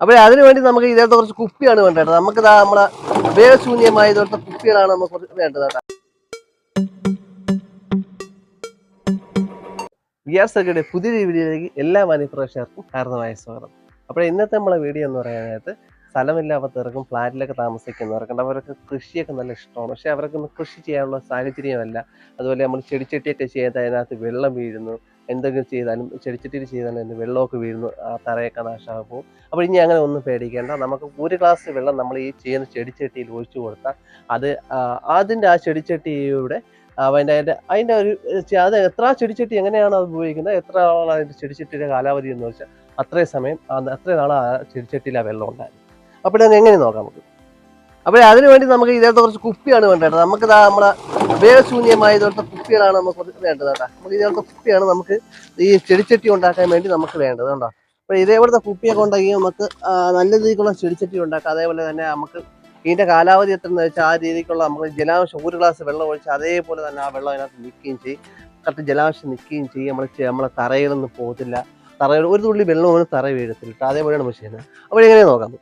അപ്പോൾ അതിനു വേണ്ടി നമുക്ക് ഇതിനകത്ത് കുറച്ച് കുപ്പിയാണ് വേണ്ടത് നമുക്ക് ദാ നമ്മളെ ഉപയോഗശൂന്യമായ ഇതുപോലത്തെ കുപ്പികളാണ് നമുക്ക് വേണ്ടത് കേട്ടോ. ഗിയർ പുതിയൊരു വീഡിയോയിലേക്ക് എല്ലാ മാന്യപ്രേക്ഷകർക്കും കാരണമായ സ്വാഗതം. അപ്പോൾ ഇന്നത്തെ നമ്മളെ വീഡിയോ എന്ന് പറയാനായിട്ട് സ്ഥലമില്ലാത്തവർക്കും ഫ്ലാറ്റിലൊക്കെ താമസിക്കുന്നവർക്കുണ്ട് അവർക്ക് കൃഷിയൊക്കെ നല്ല ഇഷ്ടമാണ്. പക്ഷേ അവർക്കൊന്നും കൃഷി ചെയ്യാനുള്ള സാഹചര്യമല്ല. അതുപോലെ നമ്മൾ ചെടിച്ചട്ടിയൊക്കെ ചെയ്ത് അതിനകത്ത് വെള്ളം വീഴുന്നു. എന്തെങ്കിലും ചെയ്താലും ചെടിച്ചട്ടിയിൽ ചെയ്താലും അതിന് വെള്ളമൊക്കെ വീഴുന്നു. ആ തറയൊക്കെ നാശമാകും അപ്പോൾ ഇനി അങ്ങനെ ഒന്നും പേടിക്കേണ്ട. നമുക്ക് ഒരു ഗ്ലാസ് വെള്ളം നമ്മൾ ഈ ചെയ്യുന്ന ചെടിച്ചട്ടിയിൽ ഒഴിച്ചു കൊടുത്താൽ അത് അതിന്റെ ആ ചെടിച്ചട്ടിയുടെ അതിന്റെ അതിന്റെ അതിന്റെ ഒരു അത് എത്ര ചെടിച്ചട്ടി എങ്ങനെയാണ് അത് ഉപയോഗിക്കുന്നത്? എത്ര നാളാണ് അതിന്റെ ചെടിച്ചട്ടിയുടെ കാലാവധി എന്ന് വെച്ചാൽ അത്രയും സമയം അത് അത്രയും നാൾ ആ ചെടിച്ചട്ടിയിൽ ആ വെള്ളം ഉണ്ടായിരുന്നു അപ്പോൾ നമുക്ക് എങ്ങനെ നോക്കാം നമുക്ക്? അപ്പോൾ അതിന് വേണ്ടി നമുക്ക് ഇതേത്തെ കുറച്ച് കുപ്പിയാണ് വേണ്ടത്. നമുക്ക് ദാ നമ്മുടെ ഉപയോഗശൂന്യമായ ഇതുപോലത്തെ കുപ്പികളാണ് നമുക്ക് വേണ്ടത് കേട്ടോ. നമുക്ക് ഇതേപോലത്തെ കുപ്പിയാണ് നമുക്ക് ഈ ചെടിച്ചട്ടി ഉണ്ടാക്കാൻ വേണ്ടി നമുക്ക് വേണ്ടത് കേട്ടോ. അപ്പോൾ ഇതേപോലത്തെ കുപ്പിയൊക്കെ ഉണ്ടെങ്കിൽ നമുക്ക് നല്ല രീതിക്കുള്ള ചെടിച്ചട്ടി ഉണ്ടാക്കാം. അതേപോലെ തന്നെ നമുക്ക് ഇതിന്റെ കാലാവധി എത്രയെന്ന് വെച്ചാൽ ആ രീതിക്കുള്ള നമുക്ക് ജലാംശം ഒരു ഗ്ലാസ് വെള്ളം ഒഴിച്ച് അതേപോലെ തന്നെ ആ വെള്ളം അതിനകത്ത് നിൽക്കുകയും ചെയ്യും. കറക്റ്റ് ജലാംശം നിൽക്കുകയും ചെയ്യും. നമ്മൾ നമ്മളെ തറയിലൊന്നും പോകത്തില്ല. തറയിൽ ഒരു തുള്ളി വെള്ളം പോലും തറ വീഴത്തില്ല അതേപോലെയാണ് നമ്മൾ ചെയ്യുന്നത് അപ്പോൾ എങ്ങനെ നോക്കാം?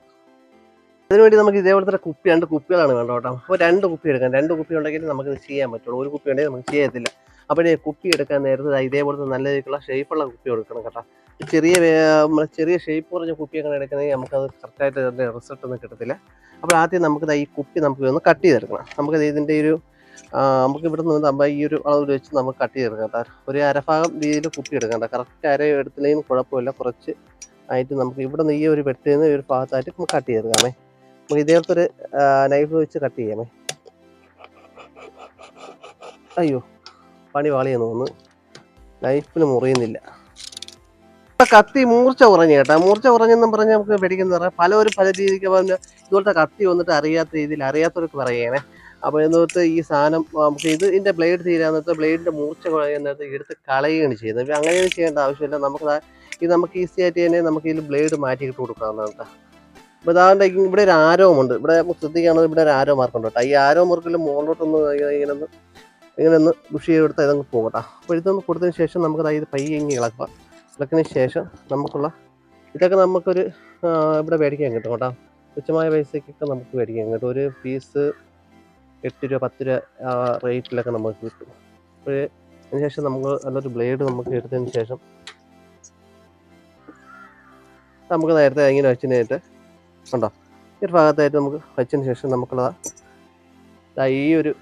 അതിനുവേണ്ടി നമുക്ക് ഇതേപോലത്തെ കുപ്പി രണ്ട് കുപ്പികളാണ് വേണ്ടത് കേട്ടോ. അപ്പോൾ രണ്ട് കുപ്പി എടുക്കാം. രണ്ട് കുപ്പി ഉണ്ടെങ്കിൽ നമുക്ക് ഇത് ചെയ്യാൻ പറ്റുള്ളൂ. ഒരു കുപ്പി ഉണ്ടെങ്കിൽ നമുക്ക് ചെയ്യത്തില്ല. അപ്പോൾ ഈ കുപ്പി എടുക്കാൻ നേരത്തെ ഇതേപോലത്തെ നല്ല രീതിക്കുള്ള ഷേപ്പുള്ള കുപ്പി എടുക്കണം കേട്ടോ. ചെറിയ നമ്മളെ ചെറിയ ഷേപ്പ് കുറഞ്ഞ കുപ്പിയൊക്കെ എടുക്കണമെങ്കിൽ നമുക്കത് കറക്റ്റായിട്ട് അതിന്റെ റിസൾട്ട് ഒന്നും കിട്ടത്തില്ല. അപ്പോൾ ആദ്യം നമുക്ക് ഈ കുപ്പി നമുക്ക് ഒന്ന് കട്ട് ചെയ്തെടുക്കണം. നമുക്ക് ഇതിന്റെ ഒരു നമുക്ക് ഇവിടെ നിന്ന് നമ്മൾ ഈ ഒരു അളവിൽ വെച്ച് നമുക്ക് കട്ട് ചെയ്തെടുക്കാം കേട്ടോ. ഒരു അരഭാഗം രീതിയിൽ കുപ്പി എടുക്കാം കേട്ടോ. കറക്റ്റ് അര എടുത്തില്ലെങ്കിലും കുഴപ്പമില്ല. കുറച്ച് ആയിട്ട് നമുക്ക് ഇവിടെ നിന്ന് ഈ ഒരു വെട്ടുന്ന ഒരു ഭാഗത്തായിട്ട് നമുക്ക് കട്ട് ചെയ്തെടുക്കാമേ. നമുക്ക് ഇതേപോലത്തെ ഒരു നൈഫ് വെച്ച് കട്ട് ചെയ്യാമേ അയ്യോ പണി വാളിയെന്ന് തോന്നുന്നു. നൈഫിന് മുറിയുന്നില്ല. കത്തി മൂർച്ച കുറഞ്ഞു കേട്ടോ. മൂർച്ച കുറഞ്ഞെന്നും പറഞ്ഞ് നമുക്ക് പേടിക്കുന്ന പലവരും പല രീതിക്ക് പറഞ്ഞ ഇതുപോലത്തെ കത്തി വന്നിട്ട് അറിയാത്ത രീതിയിൽ അറിയാത്തവർക്ക് പറയണേ അപ്പോൾ എന്നിട്ട് ഈ സാധനം നമുക്ക് ഇത് ഇതിന്റെ ബ്ലേഡ് തീരാന്നിട്ട് ബ്ലേഡിന്റെ മൂർച്ച കുറയുന്നിട്ട് എടുത്ത് കളയുകയാണ് ചെയ്യുന്നത്. അങ്ങനെയൊന്നും ചെയ്യേണ്ട ആവശ്യമില്ല. നമുക്ക് ഇത് നമുക്ക് ഈസി ആയിട്ട് തന്നെ നമുക്ക് ഇതിൽ ബ്ലേഡ് മാറ്റിയിട്ട് കൊടുക്കാവുന്നതാണ് കേട്ടോ. അപ്പോൾ ഇതാണ്ട് ഇവിടെ ഒരു ആരോമുണ്ട് ഇവിടെ ശ്രദ്ധിക്കുകയാണെങ്കിൽ ഇവിടെ ഒരു ആരോ മാർക്കുണ്ട് കേട്ടോ. ഈ ആരോ മാർക്കിൽ മുകളിലോട്ടൊന്ന് ഇങ്ങനെ ഒന്ന് ഇങ്ങനെ ഒന്ന് ബുഷ് ചെയ്ത് കൊടുത്താൽ ഇതങ്ങ് പോകട്ടോ അപ്പോൾ ഇതൊന്ന് കൊടുത്തതിന് ശേഷം നമുക്ക് അതായത് പയ്യെ ഇങ്ങനെ ഇളക്കുക. ഇളക്കിന് ശേഷം നമുക്കുള്ള ഇതൊക്കെ നമുക്കൊരു ഇവിടെ മേടിക്കാൻ കിട്ടും കേട്ടോ. തുച്ഛമായ പൈസയ്ക്കൊക്കെ നമുക്ക് മേടിക്കാൻ കിട്ടും. ഒരു പീസ് എട്ട് രൂപ പത്ത് രൂപ ആ റേറ്റിലൊക്കെ നമുക്ക് കിട്ടും. അപ്പോൾ അതിന് ശേഷം നമുക്ക് നല്ലൊരു ബ്ലേഡ് നമുക്ക് എടുത്തതിന് ശേഷം നമുക്ക് നേരത്തെ ഇങ്ങനെ വെച്ചതിനായിട്ട് ഉണ്ടോ? ഈ ഒരു ഭാഗത്തായിട്ട് നമുക്ക് വെച്ചതിന് ശേഷം നമുക്കുള്ള ദാ ഈ ഒരു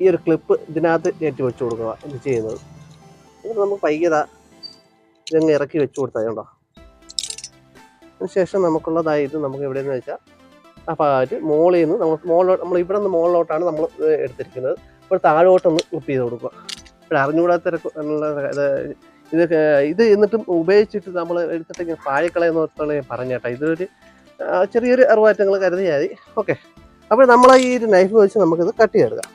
ഈ ഒരു ക്ലിപ്പ് ഇതിനകത്ത് കയറ്റി വെച്ച് കൊടുക്കുക ഇത് ചെയ്യുന്നത്. എന്നിട്ട് നമുക്ക് പയ്യതാ ഇതങ്ങ് ഇറക്കി വെച്ച് കൊടുത്താൽ കണ്ടോ അതിനുശേഷം നമുക്കുള്ളതായി ഇത് നമുക്ക് എവിടെയെന്ന് വെച്ചാൽ ആ ഭാഗമായിട്ട് മോളിൽ നിന്ന് നമ്മൾ മോളിലോട്ട് നമ്മൾ ഇവിടെ നിന്ന് മോളിലോട്ടാണ് നമ്മൾ എടുത്തിരിക്കുന്നത്. ഇപ്പോൾ താഴോട്ടൊന്ന് ക്ലിപ്പ് ചെയ്ത് കൊടുക്കുക. ഇപ്പോൾ അറിഞ്ഞുകൂടാത്ത ഇത് ഇത് എന്നിട്ടും ഉപയോഗിച്ചിട്ട് നമ്മൾ എടുത്തിട്ട് ഇങ്ങനെ ഓർത്താണ് ഞാൻ പറഞ്ഞേട്ടാ ഇതൊരു ചെറിയൊരു അറിവാറ്റങ്ങൾ കരുതിയാൽ മതി. ഓക്കെ. അപ്പോൾ നമ്മൾ ഈ ഒരു നൈഫ് വെച്ച് നമുക്കിത് കട്ട് ചെയ്തെടുക്കാം.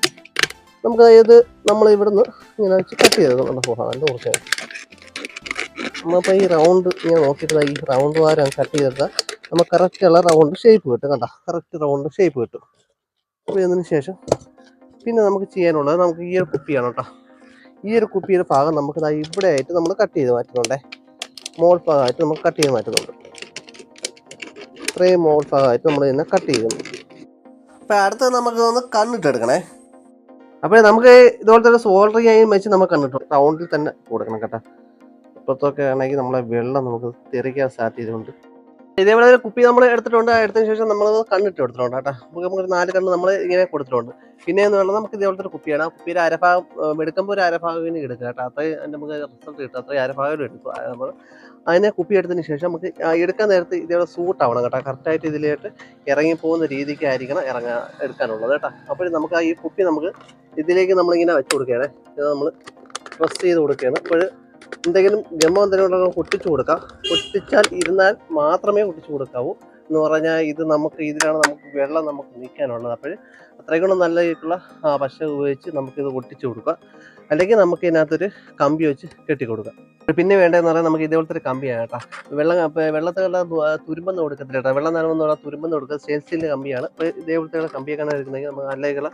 നമുക്ക് ഇത് നമ്മൾ ഇവിടുന്ന് ഇങ്ങനെ വെച്ച് കട്ട് ചെയ്തെടുക്കാം. നമ്മുടെ പോകാൻ നല്ല കുറച്ച്. നമ്മളിപ്പോൾ ഈ റൗണ്ട് ഇങ്ങനെ നോക്കിയിട്ട് ഈ റൗണ്ട് വാരം കട്ട് ചെയ്തെടുത്താൽ നമുക്ക് കറക്റ്റുള്ള റൗണ്ട് ഷേപ്പ് കിട്ടും കണ്ട? കറക്റ്റ് റൗണ്ട് ഷേപ്പ് കിട്ടും. അപ്പോൾ ഇതിന് ശേഷം പിന്നെ നമുക്ക് ചെയ്യാനുള്ളത് നമുക്ക് ഈ ഒരു കുപ്പിയാണ് കേട്ടോ. ഈ ഒരു കുപ്പിയുടെ ഭാഗം നമുക്ക് ഇവിടെ ആയിട്ട് നമ്മൾ കട്ട് ചെയ്ത് മാറ്റുന്നുണ്ടേ. മോൾ ഭാഗമായിട്ട് നമുക്ക് കട്ട് ചെയ്ത് മാറ്റുന്നുണ്ട്. ഇത്രയും മോൾ ഭാഗമായിട്ട് നമ്മൾ ഇതിനെ കട്ട് ചെയ്യുന്നു. അപ്പോൾ അടുത്തത് നമുക്ക് ഒന്ന് കണ്ണിട്ടെടുക്കണേ. അപ്പോൾ നമുക്ക് ഇതുപോലത്തെ ഒരു സോൾഡറിങ് ആയി വെച്ച് നമുക്ക് കണ്ടിട്ട് റൗണ്ടിൽ തന്നെ കൊടുക്കണം കേട്ടോ. ഇപ്പോഴത്തൊക്കെ ആണെങ്കിൽ നമ്മളെ വെള്ളം നമുക്ക് തെറിക്കാൻ സാധ്യതയുണ്ട് ഇതേപോലെ ഒരു കുപ്പി നമ്മൾ എടുത്തിട്ടുണ്ട്. എടുത്തതിന് ശേഷം നമ്മൾ കണ്ണിട്ട് എടുത്തിട്ടുണ്ട് കേട്ടോ. നമുക്ക് നാല് കണ്ണ് നമ്മൾ ഇങ്ങനെ കൊടുത്തിട്ടുണ്ട്. പിന്നെ എന്ന് പറഞ്ഞാൽ നമുക്ക് ഇതേപോലത്തെ ഒരു കുപ്പിയാണ്. ആ കുപ്പിയുടെ അരഭാഗം എടുക്കുമ്പോൾ ഒരു അരഭാഗം എടുക്കുക കേട്ടോ. അത്രയും നമുക്ക് റിസൾട്ട് കിട്ടും. അത്രയും അരഭാഗം എടുക്കും നമ്മൾ അതിനെ കുപ്പി എടുത്തതിന് ശേഷം നമുക്ക് എടുക്കാൻ നേരത്ത് ഇതേപോലെ സൂട്ട് ആവണം കേട്ടോ കറക്റ്റായിട്ട് ഇതിലേക്ക് ഇറങ്ങി പോകുന്ന രീതിക്കായിരിക്കണം ഇറങ്ങാൻ എടുക്കാനുള്ളത് കേട്ടോ. അപ്പോൾ നമുക്ക് ആ ഈ കുപ്പി നമുക്ക് ഇതിലേക്ക് നമ്മളിങ്ങനെ വെച്ച് കൊടുക്കുകയാണ്. ഇത് നമ്മൾ പ്രസ് ചെയ്ത് കൊടുക്കുകയാണ്. അപ്പോൾ എന്തെങ്കിലും ഗമം എന്തെങ്കിലും ഉണ്ടെങ്കിൽ പൊട്ടിച്ചു കൊടുക്കാം. പൊട്ടിച്ചാൽ ഇരുന്നാൽ മാത്രമേ പൊട്ടിച്ചു കൊടുക്കാവൂ എന്ന് പറഞ്ഞാൽ ഇത് നമുക്ക് ഇതിലാണ് നമുക്ക് വെള്ളം നമുക്ക് നീക്കാനുള്ളത് അപ്പോൾ അത്രയ്ക്കും നല്ല രീതിയിലുള്ള പശ ഉപയോഗിച്ച് നമുക്കിത് ഒട്ടിച്ചു കൊടുക്കാം. അല്ലെങ്കിൽ നമുക്ക് ഇതിനകത്തൊരു കമ്പി വെച്ച് കെട്ടി കൊടുക്കാം. പിന്നെ വേണ്ടതെന്ന് പറഞ്ഞാൽ നമുക്ക് ഇതേപോലത്തെ ഒരു കമ്പിയാണ് കേട്ടോ. വെള്ളം വെള്ളത്തിലുള്ള തുരുമ്പെന്ന് കൊടുക്കത്തില്ല കേട്ടോ. വെള്ളം നനവെന്ന് പറഞ്ഞാൽ തുരുമ്പെന്ന് കൊടുക്കുക. സ്റ്റെയിൻ സ്റ്റീലിന്റെ കമ്പിയാണ്. അപ്പോൾ ഇതേപോലത്തെ കമ്പിയൊക്കെയാണ് എടുക്കുന്നതെങ്കിൽ നമുക്ക് അല്ലെങ്കിൽ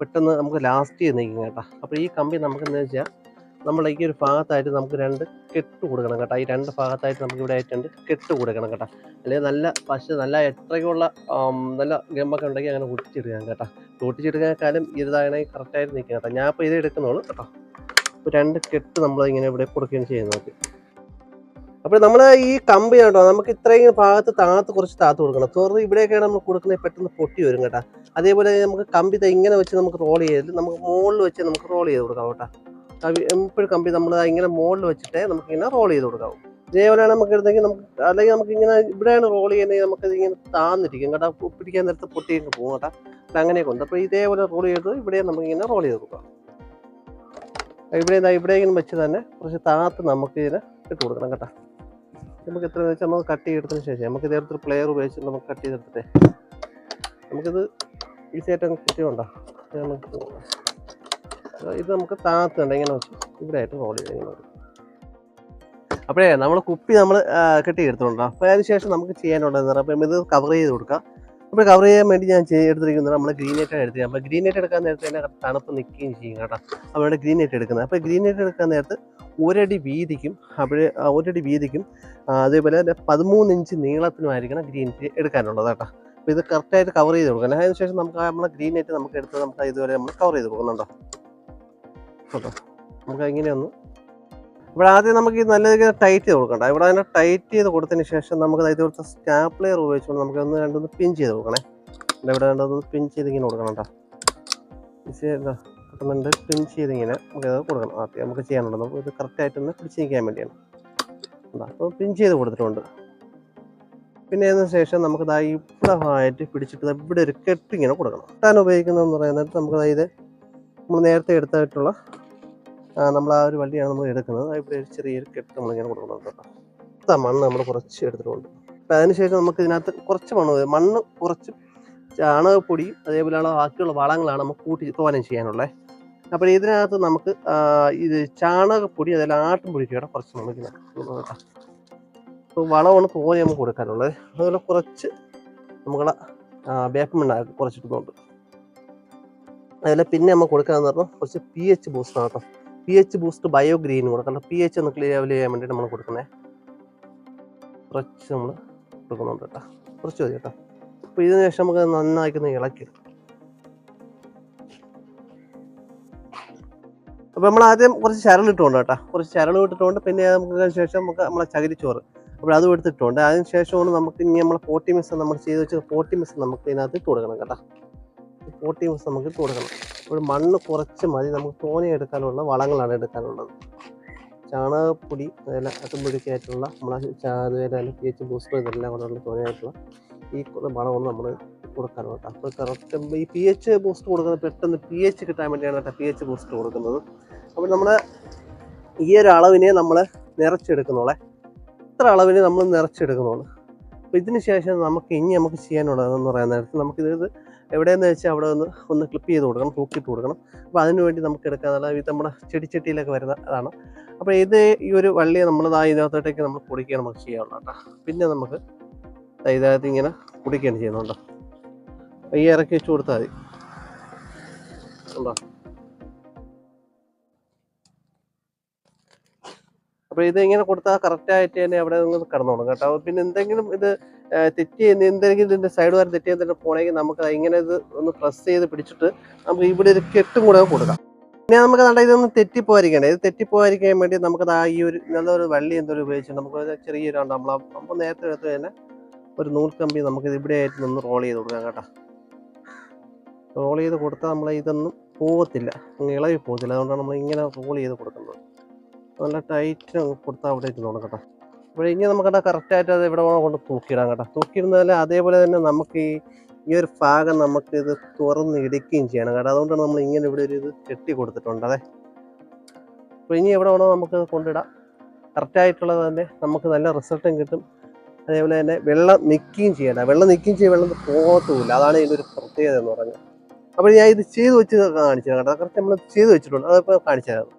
പെട്ടെന്ന് നമുക്ക് ലാസ്റ്റ് ചെയ്ത് നിൽക്കും കേട്ടോ. അപ്പോൾ ഈ കമ്പി നമുക്ക് എന്താ വെച്ചാൽ നമ്മൾ ഈ ഒരു ഭാഗത്തായിട്ട് നമുക്ക് രണ്ട് കെട്ട് കൊടുക്കണം കേട്ടോ. ഈ രണ്ട് ഭാഗത്തായിട്ട് നമുക്ക് ഇവിടെ ആയിട്ടുണ്ട് കെട്ട് കൊടുക്കണം കേട്ടോ. അല്ലെങ്കിൽ നല്ല പശ നല്ല എത്രയ്ക്കുള്ള നല്ല ഗമ്പൊക്കെ ഉണ്ടെങ്കിൽ അങ്ങനെ ഒട്ടിച്ചെടുക്കാം കേട്ടോ. കൂട്ടിച്ചെടുക്കാനേക്കാളും ഇതാണെങ്കിൽ കറക്റ്റായിട്ട് നിൽക്കാം കേട്ടോ. ഞാൻ ഇപ്പോൾ ഇത് എടുക്കുന്നുള്ളൂ കേട്ടോ. അപ്പോൾ രണ്ട് കെട്ട് നമ്മൾ ഇങ്ങനെ ഇവിടെ കൊടുക്കുകയാണ് ചെയ്യുന്നത് അപ്പോൾ നമ്മൾ ഈ കമ്പി കേട്ടോ നമുക്ക് ഇത്രയും ഭാഗത്ത് താത്ത് കുറച്ച് താത്ത് കൊടുക്കണം. തുറന്ന് ഇവിടെയൊക്കെയാണ് നമ്മൾ കൊടുക്കുന്നത് പെട്ടെന്ന് പൊട്ടി വരും കേട്ടോ. അതേപോലെ നമുക്ക് കമ്പി ഇങ്ങനെ വെച്ച് നമുക്ക് റോൾ ചെയ്ത് നമുക്ക് മുകളിൽ വെച്ച് നമുക്ക് റോൾ ചെയ്ത് കൊടുക്കാം കേട്ടോ. എപ്പോഴും കമ്പി നമ്മൾ ഇങ്ങനെ മുകളിൽ വെച്ചിട്ട് നമുക്ക് ഇങ്ങനെ റോൾ ചെയ്ത് കൊടുക്കാം ഇതേപോലെയാണ് നമുക്ക് എടുത്തെങ്കിൽ നമുക്ക് അല്ലെങ്കിൽ നമുക്ക് ഇങ്ങനെ ഇവിടെയാണ് റോൾ ചെയ്യുന്നത് നമുക്ക് ഇങ്ങനെ താന്നിരിക്കും. കേട്ടോ പിടിക്കാൻ നേരത്തെ പൊട്ടിയൊക്കെ പോകും കേട്ടോ. അങ്ങനെയൊക്കെ ഉണ്ട്. അപ്പോൾ ഇതേപോലെ റോൾ ചെയ്ത് ഇവിടെ നമുക്ക് ഇങ്ങനെ റോൾ ചെയ്ത് കൊടുക്കാം. ഇവിടെ ഇവിടെ ഇങ്ങനെ വെച്ച് തന്നെ കുറച്ച് താത്ത് നമുക്ക് ഇതിനെ ഇട്ട് കൊടുക്കണം കേട്ടോ. നമുക്ക് എത്ര വെച്ചാൽ നമുക്ക് കട്ട് ചെയ്തെടുത്തതിന് ശേഷം നമുക്ക് ഇതേപോലത്തെ പ്ലെയർ ഉപയോഗിച്ച് നമുക്ക് കട്ട് ചെയ്തെടുത്തിട്ടേ നമുക്കിത് ഈസി ആയിട്ട് അങ്ങ് കുറ്റിയുണ്ടോ നമുക്ക്. ഇത് നമുക്ക് താത്തുണ്ട്. ഇങ്ങനെ വെച്ച് ഇവിടെ ആയിട്ട് റോൾ ചെയ്ത് ഇങ്ങനെ. അപ്പോഴേ നമ്മൾ കുപ്പി നമ്മൾ കെട്ടി എടുത്തിട്ടുണ്ടോ അപ്പോൾ അതിന് ശേഷം നമുക്ക് ചെയ്യാനുള്ളതെന്ന് പറഞ്ഞാൽ അപ്പം ഇത് കവർ ചെയ്ത് കൊടുക്കാം. അപ്പോൾ കവർ ചെയ്യാൻ വേണ്ടി ഞാൻ എടുത്തിരിക്കുന്നത് നമ്മൾ ഗ്രീൻ നെറ്റ് എടുത്തിരിക്കുക അപ്പോൾ ഗ്രീൻ നെറ്റ് എടുക്കാൻ നേരത്തെ തന്നെ തണുപ്പ് നിൽക്കുകയും ചെയ്യും കേട്ടോ. അപ്പോൾ ഗ്രീൻ നെറ്റ് എടുക്കുന്നത്. അപ്പോൾ ഗ്രീൻ നെറ്റ് എടുക്കാൻ നേരത്ത് ഒരടി വീതിക്കും. അപ്പോഴേ ഒരടി വീതിക്കും. അതേപോലെ തന്നെ പതിമൂന്ന് ഇഞ്ച് നീളത്തിനുമായിരിക്കണം ഗ്രീൻ നെറ്റ് എടുക്കാനുള്ളത് കേട്ടോ. അപ്പോൾ ഇത് കറക്റ്റായിട്ട് കവർ ചെയ്ത് കൊടുക്കണം. അതിനുശേഷം നമുക്ക് നമ്മളെ ഗ്രീൻ നെറ്റ് നമുക്ക് എടുത്ത് നമുക്ക് ഇതുവരെ നമ്മൾ കവർ ചെയ്ത് കൊടുക്കുന്നുണ്ടോ? കേട്ടോ നമുക്ക് എങ്ങനെയൊന്ന്? ഇവിടെ ആദ്യം നമുക്ക് ഈ നല്ല രീതിയിൽ ടൈറ്റ് ചെയ്ത് കൊടുക്കണ്ട. ഇവിടെ അതിനെ ടൈറ്റ് ചെയ്ത് കൊടുത്തതിന് ശേഷം നമുക്ക് ഇതുപോലത്തെ സ്റ്റാപ്ലെയർ ഉപയോഗിച്ചുകൊണ്ട് നമുക്ക് ഒന്ന് രണ്ടൊന്ന് പിൻ ചെയ്ത് കൊടുക്കണേ. ഇവിടെ ഇവിടെ രണ്ടൊന്ന് പിൻ ചെയ്ത് ഇങ്ങനെ കൊടുക്കണം കേട്ടോ. ഈസി എന്താ കിട്ടുന്നുണ്ട് പിൻ ചെയ്ത് ഇങ്ങനെ നമുക്ക് അത് കൊടുക്കണം. ആദ്യം നമുക്ക് ചെയ്യാനുള്ളത് നമുക്ക് ഇത് കറക്റ്റായിട്ടൊന്ന് പിടിച്ച് നിൽക്കാൻ വേണ്ടിയാണ്. അപ്പോൾ പിൻ ചെയ്ത് കൊടുത്തിട്ടുണ്ട്. പിന്നെ അതിന് ശേഷം നമുക്ക് ദാ ഇവിടെ ആയിട്ട് പിടിച്ചിട്ട് ഇവിടെ ഒരു കെട്ടിങ്ങനെ കൊടുക്കണം. കെട്ടാൻ ഉപയോഗിക്കുന്നതെന്ന് പറയുന്നത് നമുക്ക് ഇത് നമ്മൾ നേരത്തെ എടുത്തായിട്ടുള്ള നമ്മൾ ആ ഒരു വള്ളിയാണ് നമ്മൾ എടുക്കുന്നത്. ഇവിടെ ഒരു ചെറിയൊരു കെട്ട് നമ്മളിങ്ങനെ കൊടുക്കുന്നുണ്ട് കേട്ടോ. മണ്ണ് നമ്മൾ കുറച്ച് എടുത്തിട്ടുണ്ട്. അപ്പം അതിനുശേഷം നമുക്ക് ഇതിനകത്ത് കുറച്ച് മണ്ണ് മണ്ണ് കുറച്ച് ചാണകപ്പൊടിയും അതേപോലെയുള്ള ബാക്കിയുള്ള വളങ്ങളാണ് നമുക്ക് കൂട്ടി തോനം ചെയ്യാനുള്ളത് അപ്പോൾ ഇതിനകത്ത് നമുക്ക് ഇത് ചാണകപ്പൊടി അതേപോലെ കേട്ടോ കുറച്ച് കേട്ടോ. അപ്പോൾ വളമാണ് തോനെ നമുക്ക് കൊടുക്കാനുള്ളത്. അതുപോലെ കുറച്ച് നമ്മളെ വേപ്പമെണ്ണ കുറച്ചിട്ടുണ്ട്. അതുപോലെ പിന്നെ നമ്മൾ കൊടുക്കാന്ന് പറഞ്ഞാൽ കുറച്ച് പി എച്ച് ബൂസ്റ്റ് കേട്ടോ. P H boost bio green കൊടുക്കണം പി എച്ച് ഒന്ന് ക്ലിയർ ചെയ്യാൻ വേണ്ടിയിട്ട് നമ്മൾ കൊടുക്കുന്നത് കുറച്ച് നമ്മൾ കൊടുക്കുന്നുണ്ട് കേട്ടോ. കുറച്ച് മതി കേട്ടോ. അപ്പോൾ ഇതിന് ശേഷം നമുക്ക് നന്നായിക്കൊന്ന് ഇളക്കി അപ്പോൾ നമ്മൾ ആദ്യം കുറച്ച് ചരലിട്ടുണ്ട് കേട്ടോ. കുറച്ച് ചരൽ ഇട്ടിട്ടുണ്ട്. പിന്നെ നമുക്ക് ശേഷം നമുക്ക് നമ്മളെ ചകിരിച്ചോറ് അപ്പോൾ അതും എടുത്തിട്ടുണ്ട്. അതിന് ശേഷമാണ് നമുക്ക് ഇനി നമ്മൾ പോട്ടി മിസ് നമ്മൾ ചെയ്ത് വെച്ച പോട്ടി മിസ് നമുക്ക് ഇതിനകത്ത് ഇട്ട് കൊടുക്കണം കേട്ടോ. പോട്ടി മിസ് നമുക്ക് ഇട്ട് കൊടുക്കണം. അപ്പോൾ മണ്ണ് കുറച്ച് മതി. നമുക്ക് തോനെ എടുക്കാനുള്ള വളങ്ങളാണ് എടുക്കാനുള്ളത്. ചാണകപ്പൊടി അതല്ല അതുമ്പൊടിക്കായിട്ടുള്ള നമ്മളെ തന്നെ പി എച്ച് ബൂസ്റ്റർ ഇതെല്ലാം കൊണ്ടുള്ള തോനെയായിട്ടുള്ള ഈ വളമാണ് നമ്മൾ കൊടുക്കാനുള്ളത് അപ്പോൾ കറക്റ്റ് ഈ പി എച്ച് ബൂസ്റ്റ് കൊടുക്കുന്നത് പെട്ടെന്ന് പി എച്ച് കിട്ടാൻ വേണ്ടിയാണ് കേട്ടോ പി എച്ച് ബൂസ്റ്റ് കൊടുക്കുന്നത്. അപ്പോൾ നമ്മൾ ഈ ഒരു അളവിനെ നമ്മൾ നിറച്ചെടുക്കുന്നോളെ. ഇത്ര അളവിന് നമ്മൾ നിറച്ചെടുക്കുന്നുള്ളൂ അപ്പോൾ ഇതിന് ശേഷം നമുക്ക് ഇനി നമുക്ക് ചെയ്യാനുള്ളതെന്ന് പറയാൻ നേരത്ത് നമുക്കിത് എവിടെയെന്ന് വെച്ചാൽ അവിടെ ഒന്ന് ഒന്ന് ക്ലിപ്പ് ചെയ്ത് കൊടുക്കണം തൂക്കിയിട്ട് കൊടുക്കണം. അപ്പോൾ അതിന് വേണ്ടി നമുക്ക് എടുക്കാന്നുള്ള ഇത് നമ്മുടെ ചെടിച്ചട്ടിയിലൊക്കെ വരുന്ന അതാണ്. അപ്പോൾ ഇത് ഈ ഒരു വള്ളിയെ നമ്മൾ ആ ഇതിനകത്തോട്ടേക്ക് നമ്മൾ കുടിക്കുകയാണ് നമുക്ക് ചെയ്യാവുള്ളൂ കേട്ടോ. പിന്നെ നമുക്ക് ഇതിനകത്ത് ഇങ്ങനെ പൊടിക്കുകയാണ് ചെയ്യുന്നുണ്ടോ ഈ ഇറക്കി വെച്ച് കൊടുത്താൽ മതി. ഉണ്ടോ? അപ്പോൾ ഇത് ഇങ്ങനെ കൊടുത്താൽ കറക്റ്റായിട്ട് തന്നെ അവിടെ നിന്ന് കിടന്നോളും കേട്ടോ. പിന്നെ എന്തെങ്കിലും ഇത് തെറ്റ് ചെയ്യുന്ന എന്തെങ്കിലും ഇതിന്റെ സൈഡ് വരെ തെറ്റി തന്നെ പോണെങ്കിൽ നമുക്ക് ഇങ്ങനെ ഇത് ഒന്ന് പ്രസ് ചെയ്ത് പിടിച്ചിട്ട് നമുക്ക് ഇവിടെ ഒരു കെട്ടും കൂടെ കൊടുക്കാം. പിന്നെ നമുക്ക് നല്ല ഇതൊന്ന് തെറ്റിപ്പോയിരിക്കണ്ടേ? ഇത് തെറ്റിപ്പോയിരിക്കാൻ വേണ്ടി നമുക്ക് ആ ഈ ഒരു നല്ലൊരു വള്ളി എന്തൊരു ഉപയോഗിച്ച് നമുക്ക് ചെറിയൊരു നമ്മൾ നമ്മൾ നേരത്തെ എടുത്ത് തന്നെ ഒരു നൂൽക്കമ്പി നമുക്ക് ഇവിടെ ആയിട്ട് നിന്ന് റോൾ ചെയ്ത് കൊടുക്കാം കേട്ടോ. റോൾ ചെയ്ത് കൊടുത്താൽ നമ്മൾ ഇതൊന്നും പോകത്തില്ല ഇളവി പോകത്തില്ല അതുകൊണ്ടാണ് നമ്മൾ ഇങ്ങനെ റോൾ ചെയ്ത് കൊടുക്കുന്നത്. നല്ല ടൈറ്റ് കൊടുത്താൽ അവിടെ തോന്നും കേട്ടോ. അപ്പോൾ ഇനി നമുക്ക് നമുക്കത് കറക്റ്റായിട്ട് അത് ഇവിടെ കൊണ്ട് തൂക്കിയിടാം കേട്ടോ. തൂക്കിയിടുന്നതിൽ അതേപോലെ തന്നെ നമുക്ക് ഈ ഈ ഒരു ഭാഗം നമുക്ക് ഇത് തുറന്ന് ഇടിക്കുകയും ചെയ്യണം കേട്ടോ. അതുകൊണ്ടാണ് നമ്മൾ ഇങ്ങനെ ഇവിടെ ഒരു ഇത് കെട്ടി കൊടുത്തിട്ടുണ്ട് അതെ. അപ്പോൾ ഇനി എവിടെ വേണോ നമുക്ക് കൊണ്ടിടാം. കറക്റ്റായിട്ടുള്ളത് തന്നെ നമുക്ക് നല്ല റിസൾട്ടും കിട്ടും. അതേപോലെ തന്നെ വെള്ളം നിൽക്കുകയും ചെയ്യണം വെള്ളം നിൽക്കുകയും ചെയ്യും വെള്ളം പോകത്തുമില്ല. അതാണ് ഇതിന്റെ ഒരു പ്രത്യേകത എന്ന് പറഞ്ഞത് അപ്പോൾ ഞാൻ ഇത് ചെയ്ത് വെച്ച് കാണിച്ചു കേട്ടോ. കറക്റ്റ് നമ്മൾ ചെയ്ത് വെച്ചിട്ടുണ്ട്. അതിപ്പോൾ കാണിച്ചു തരാം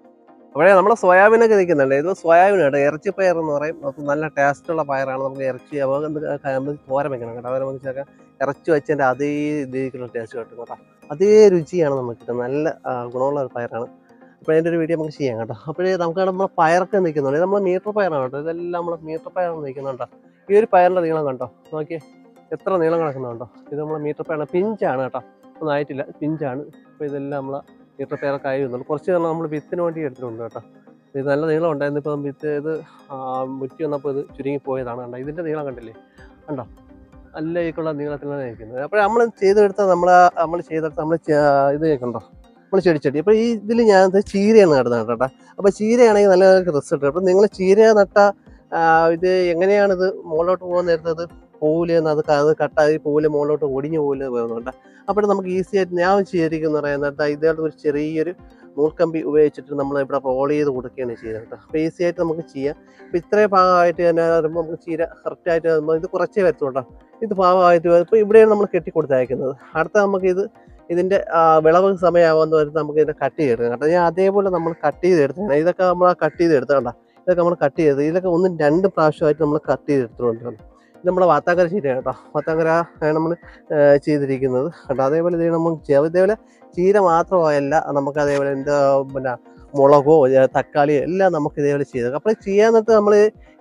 അവിടെ നമ്മളെ സോയാബീനൊക്കെ നിൽക്കുന്നുണ്ട്. ഇത് സോയാബീൻ കേട്ടോ. ഇറച്ചി പയർ എന്ന് പറയും. അത് നല്ല ടേസ്റ്റ് ഉള്ള പയറാണ്. നമുക്ക് ഇറച്ചി നമുക്ക് തോരൻ വെക്കണം കേട്ടോ. അവരെ നമുക്ക് ഇറച്ചി വെച്ചതിന്റെ അതേ രീതിക്കുള്ള ടേസ്റ്റ് കിട്ടും കേട്ടോ. അതേ രുചിയാണ് നമുക്ക് നല്ല ഗുണമുള്ള ഒരു പയറാണ്. അപ്പോൾ അതിന്റെ ഒരു വീഡിയോ നമുക്ക് ചെയ്യാം കേട്ടോ. അപ്പോഴേ നമുക്ക് നമ്മൾ പയറൊക്കെ നിൽക്കുന്നുണ്ട്. നമ്മൾ മീറ്റർ പയറാണ് കേട്ടോ. ഇതെല്ലാം നമ്മൾ മീറ്റർ പയറാണ് നിൽക്കുന്നുണ്ടോ ഈ ഒരു പയറിന്റെ നീളം കണ്ടോ? നോക്കിയേ. എത്ര നീളം കിടക്കുന്നുണ്ടോ? ഇത് നമ്മൾ മീറ്റർ പയറാണ് പിഞ്ചാണ് കേട്ടോ. ഒന്നും ആയിട്ടില്ല. പിഞ്ചാണ്. അപ്പോൾ ഇതെല്ലാം നമ്മൾ മീറ്റർ പേരെ ആയി വന്നുള്ളൂ കുറച്ച് നേരം നമ്മൾ വിത്തിന് വേണ്ടി എടുത്തിട്ടുണ്ട് കേട്ടോ. ഇത് നല്ല നീളം ഉണ്ടായിരുന്നു. ഇപ്പം വിത്ത് ഇത് മുറ്റി വന്നപ്പോൾ ഇത് ചുരുങ്ങി പോയതാണ് കണ്ടോ. ഇതിന്റെ നീളം കണ്ടില്ലേ? കണ്ടോ? നല്ല ഈക്കുള്ള നീളത്തിലാണ് നിൽക്കുന്നത്. അപ്പോൾ നമ്മൾ ചെയ്തെടുത്ത നമ്മൾ നമ്മൾ ചെയ്തെടുത്ത നമ്മൾ ഇത് കേൾക്കണ്ടോ നമ്മൾ ചെടിച്ചെടി അപ്പോൾ ഈ ഇതിൽ ഞാൻ ചീരയാണ് നടുന്നത് കേട്ടോ. അപ്പോൾ ചീരയാണെങ്കിൽ നല്ല റിസൾട്ട് അപ്പോൾ നിങ്ങൾ ചീര നട്ട ഇത് എങ്ങനെയാണിത് മുകളിലോട്ട് പോകാൻ നേരത്തത് പൂവിൽ അത് അത് കട്ടായി പോകില്ല മുകളിലോട്ട് ഒടിഞ്ഞു പോകില്ല വരുന്നുണ്ട് അപ്പോൾ നമുക്ക് ഈസി ആയിട്ട് ഞാൻ ചെയ്തിരിക്കുന്ന പറയുന്നത് ഇതേപോലെ ഒരു ചെറിയൊരു നൂൽക്കമ്പി ഉപയോഗിച്ചിട്ട് നമ്മൾ ഇവിടെ റോൾ ചെയ്ത് കൊടുക്കുകയാണ് ചെയ്യുന്നത് കേട്ടോ. അപ്പോൾ ഈസി ആയിട്ട് നമുക്ക് ചെയ്യാം. അപ്പോൾ ഇത്രയും ഭാഗമായിട്ട് തന്നെ വരുമ്പോൾ നമുക്ക് ചീര കറക്റ്റായിട്ട് വരുമ്പോൾ ഇത് കുറച്ചേ വരത്തുള്ളൂ ഇത് ഭാഗമായിട്ട് ഇപ്പോൾ ഇവിടെയാണ് നമ്മൾ കെട്ടി കൊടുത്തയക്കുന്നത്. അടുത്ത നമുക്കിത് ഇത് ഇതിന്റെ വിളവ് സമയമാകുന്ന പറഞ്ഞാൽ നമുക്ക് ഇതിനെ കട്ട് ചെയ്തെടുക്കാം കേട്ടോ. ഞാൻ അതേപോലെ നമ്മൾ കട്ട് ചെയ്ത് ചെയ്തെടുത്തതാണ് ഇതൊക്കെ നമ്മൾ കട്ട് ചെയ്ത് ചെയ്തെടുത്തണ്ട ഇതൊക്കെ നമ്മൾ കട്ട് ചെയ്ത് ഇതൊക്കെ ഒന്നും രണ്ട് പ്രാവശ്യമായിട്ട് നമ്മൾ കട്ട് ചെയ്തെടുത്തുകൊണ്ട് ഇത് നമ്മുടെ വാത്താങ്കര ചീരയാണ് കേട്ടോ. വാത്താങ്കര നമ്മൾ ചെയ്തിരിക്കുന്നത്. കേട്ടോ അതേപോലെ ഇത് ചെയ്യാം. ഇതേപോലെ ചീര മാത്രമല്ല നമുക്ക് അതേപോലെ എന്താ പിന്നെ മുളകോ തക്കാളി എല്ലാം നമുക്ക് ഇതേപോലെ ചെയ്ത് അപ്പോൾ ചെയ്യാൻ നേരത്ത് നമ്മൾ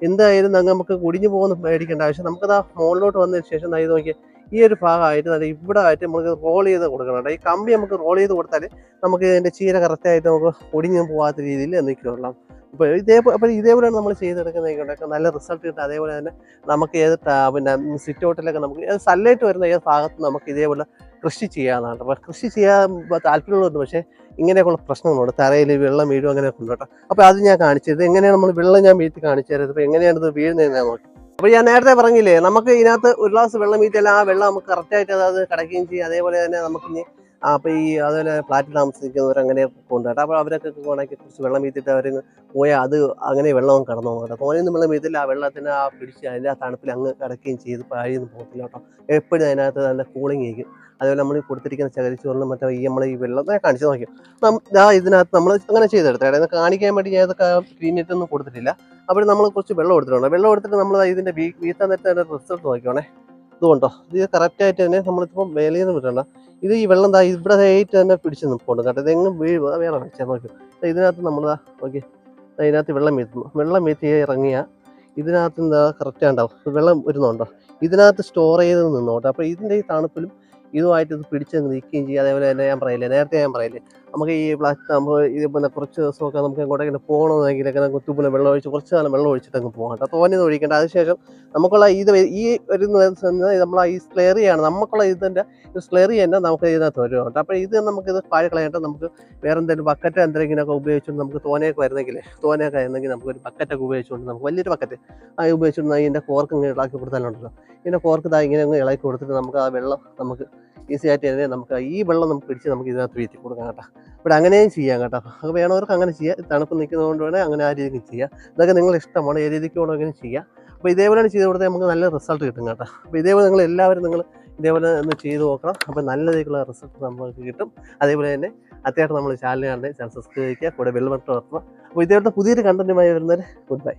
എന്തായാലും നമുക്ക് കുടിഞ്ഞു പോകുന്ന പേടിക്കേണ്ട ആവശ്യം. നമുക്കത് ആ മുകളിലോട്ട് വന്നതിന് ശേഷം ഇത് നോക്കിയാൽ ഈ ഒരു ഭാഗമായിട്ട് നല്ല ഇവിടെ ആയിട്ട് നമുക്ക് റോൾ ചെയ്ത് കൊടുക്കണം ഈ കമ്പി നമുക്ക് റോൾ ചെയ്ത് കൊടുത്താൽ നമുക്ക് ഇതിന്റെ ചീര കറക്റ്റായിട്ട് നമുക്ക് ഒടിഞ്ഞു പോകാത്ത രീതിയിൽ നിൽക്കുള്ളൂ അപ്പോൾ ഇതേ അപ്പോൾ ഇതേപോലെയാണ് നമ്മൾ ചെയ്തെടുക്കുന്നതൊക്കെ നല്ല റിസൾട്ട് കിട്ടും. അതേപോലെ തന്നെ നമുക്ക് ഏത് പിന്നെ സിറ്റ് ഔട്ടിലൊക്കെ നമുക്ക് സല്ലായിട്ട് വരുന്ന ഏത് ഭാഗത്ത് നമുക്ക് ഇതേപോലെ കൃഷി ചെയ്യാവുന്നതാണ് അപ്പോൾ കൃഷി ചെയ്യാൻ താല്പര്യമുള്ളതുണ്ട് പക്ഷേ ഇങ്ങനെയൊക്കെയുള്ള പ്രശ്നങ്ങളുണ്ട്. തറയിൽ വെള്ളം വീഴും അങ്ങനെയൊക്കെ ഉണ്ട് കേട്ടോ. അപ്പോൾ അത് ഞാൻ കാണിച്ചത്. എങ്ങനെയാണ് നമ്മൾ വെള്ളം ഞാൻ വീട്ടിൽ കാണിച്ചു തരുന്നത്? എങ്ങനെയാണ് ഇത് വീഴുന്നതെന്ന് നോക്കി. അപ്പോൾ ഞാൻ നേരത്തെ പറഞ്ഞില്ലേ നമുക്ക് ഇതിനകത്ത് ഒരു ഗ്ലാസ് വെള്ളം വീട്ടിയാൽ ആ വെള്ളം നമുക്ക് കറക്റ്റായിട്ട് അത് കിടക്കുകയും ചെയ്യും. അതേപോലെ തന്നെ നമുക്ക് അപ്പോൾ ഈ അതുപോലെ ഫ്ലാറ്റിൽ താമസിക്കുന്നവർ അങ്ങനെ കേട്ടോ. അപ്പോൾ അവരൊക്കെ കോണാക്കി കുറച്ച് വെള്ളം വീത്തിയിട്ട് അവർ പോയാൽ അത് അങ്ങനെ വെള്ളം കടന്നു പോകും കേട്ടോ. തോനെയൊന്നും വെള്ളം വീത്തില്ല ആ വെള്ളത്തിന് ആ പിടിച്ച് അതിന്റെ ആ തണുപ്പിൽ അങ്ങ് കിടക്കുകയും ചെയ്ത് പാഴിയൊന്നും പോകത്തില്ല കേട്ടോ. എപ്പോഴും അതിനകത്ത് നല്ല കൂളിംഗ് ആയിരിക്കും. അതുപോലെ നമ്മൾ കൊടുത്തിരിക്കുന്ന ചകരിച്ചോറിനും മറ്റേ ഈ നമ്മൾ ഈ വെള്ളം ഞാൻ കാണിച്ചു നോക്കി ആ ഇതിനകത്ത് നമ്മൾ അങ്ങനെ ചെയ്തെടുത്തേ കാണിക്കാൻ വേണ്ടി ഞാൻ ഇതൊക്കെ ക്ലീനിറ്റൊന്നും കൊടുത്തിട്ടില്ല. അപ്പോൾ നമ്മൾ കുറച്ച് വെള്ളം എടുത്തിട്ടുണ്ട് വെള്ളം എടുത്തിട്ട് നമ്മൾ ഇതിന്റെ വീ വീത്താൻ നേരത്തെ റിസൾട്ട് നോക്കിയോണേ ഇതുകൊണ്ടോ? ഇത് കറക്റ്റായിട്ട് തന്നെ നമ്മളിപ്പോൾ മേലിൽ നിന്ന് വിടണ്ട. ഇത് ഈ വെള്ളം ദാ ഇവിടെ ആയിട്ട് തന്നെ പിടിച്ച് നിൽപ്പുണ്ട് കേട്ടോ. ഇതെങ്ങും വീഴും വേറെ വെച്ചാൽ നോക്കി. ഇതിനകത്ത് നമ്മൾ നോക്കി. അതിനകത്ത് വെള്ളം വീത്തുന്നു വെള്ളം വീത്തി ഇറങ്ങിയ ഇതിനകത്ത് എന്താ കറക്റ്റ് ആണ്ടാവും. വെള്ളം വരുന്നുണ്ടോ? ഇതിനകത്ത് സ്റ്റോർ ചെയ്ത് നിന്നോട്ടെ. അപ്പോൾ ഇതിന്റെ ഈ തണുപ്പിലും ഇതുമായിട്ട് ഇത് പിടിച്ച് നിൽക്കുകയും ചെയ്യും. അതേപോലെ തന്നെ ഞാൻ പറയില്ലേ നേരത്തെ ഞാൻ പറയില്ലേ നമുക്ക് ഈ പ്ലാസ്റ്റിക് നമുക്ക് ഇത് പിന്നെ കുറച്ച് ദിവസമൊക്കെ നമുക്ക് എങ്ങോട്ടെങ്കിലും പോകണമെന്നെങ്കിലൊക്കെ നമുക്ക് തുപ്പിന് വെള്ളം ഒഴിച്ച് കുറച്ച് കാലം വെള്ളം ഒഴിച്ചിട്ട് അങ്ങ് പോകാം കേട്ടോ. തോന്നിയത് ഒഴിക്കേണ്ട. അതിനുശേഷം നമുക്കുള്ള ഇത് ഈ ഒരു നമ്മൾ ഈ സ്ലേറിയാണ് നമുക്കുള്ള ഇതിന്റെ സ്ലേറി തന്നെ നമുക്ക് ഇതിനകത്ത് വരും കേട്ടോ. അപ്പോൾ ഇത് നമുക്കിത് പാഴ് കളയേണ്ട നമുക്ക് വേറെ എന്തെങ്കിലും ബക്കറ്റ് എന്തെങ്കിലുമൊക്കെ ഉപയോഗിച്ചുകൊണ്ട് നമുക്ക് തോനയൊക്കെ വരുന്നെങ്കിൽ തോനയൊക്കെ ആയിരുന്നെങ്കിൽ നമുക്കൊരു ബക്കറ്റൊക്കെ ഉപയോഗിച്ചുകൊണ്ട് നമുക്ക് വലിയൊരു ബക്കറ്റ് ആ ഉപയോഗിച്ചുകൊണ്ട് ഇതിന്റെ കോർക്ക് ഇങ്ങനെ ഇളക്കി കൊടുത്താലുണ്ടല്ലോ. ഇതിന്റെ കോർക്ക് ഇതാ ഇങ്ങനെ അങ്ങ് ഇളക്കി കൊടുത്തിട്ട് നമുക്ക് ആ വെള്ളം നമുക്ക് ഈസി ആയിട്ട് തന്നെ നമുക്ക് ഈ വെള്ളം നമുക്ക് പിടിച്ച് നമുക്ക് ഇതിനകത്ത് വീഴ്ത്തി കൊടുക്കാം കേട്ടോ. ഇവിടെ അങ്ങനെയും ചെയ്യാം കേട്ടോ. അത് വേണവർക്ക് അങ്ങനെ ചെയ്യാം. തണുപ്പ് നിൽക്കുന്നതുകൊണ്ട് വേണേൽ അങ്ങനെ ആ രീതിക്ക് ചെയ്യാം. ഇതൊക്കെ നിങ്ങൾ ഇഷ്ടമാണ് ഏത് രീതിക്ക് വേണോ അങ്ങനെ ചെയ്യാം. അപ്പോൾ ഇതേപോലെയാണ് ചെയ്ത് കൊടുത്താൽ നമുക്ക് നല്ല റിസൾട്ട് കിട്ടും കേട്ടോ. അപ്പോൾ ഇതേപോലെ നിങ്ങൾ എല്ലാവരും നിങ്ങൾ ഇതേപോലെ ഒന്ന് ചെയ്ത് നോക്കണം. അപ്പോൾ നല്ല രീതിക്കുള്ള റിസൾട്ട് നമുക്ക് കിട്ടും. അതേപോലെ തന്നെ അത്യാവശ്യം നമ്മൾ ചാനൽ ചാനൽ സബ്സ്ക്രൈബ് ചെയ്യുക. കൂടെ ബെൽ ബട്ടൺ ഓർക്കുക അപ്പോൾ ഇതേപോലത്തെ പുതിയൊരു കണ്ടന്റുമായി വരുന്നവർ ഗുഡ് ബൈ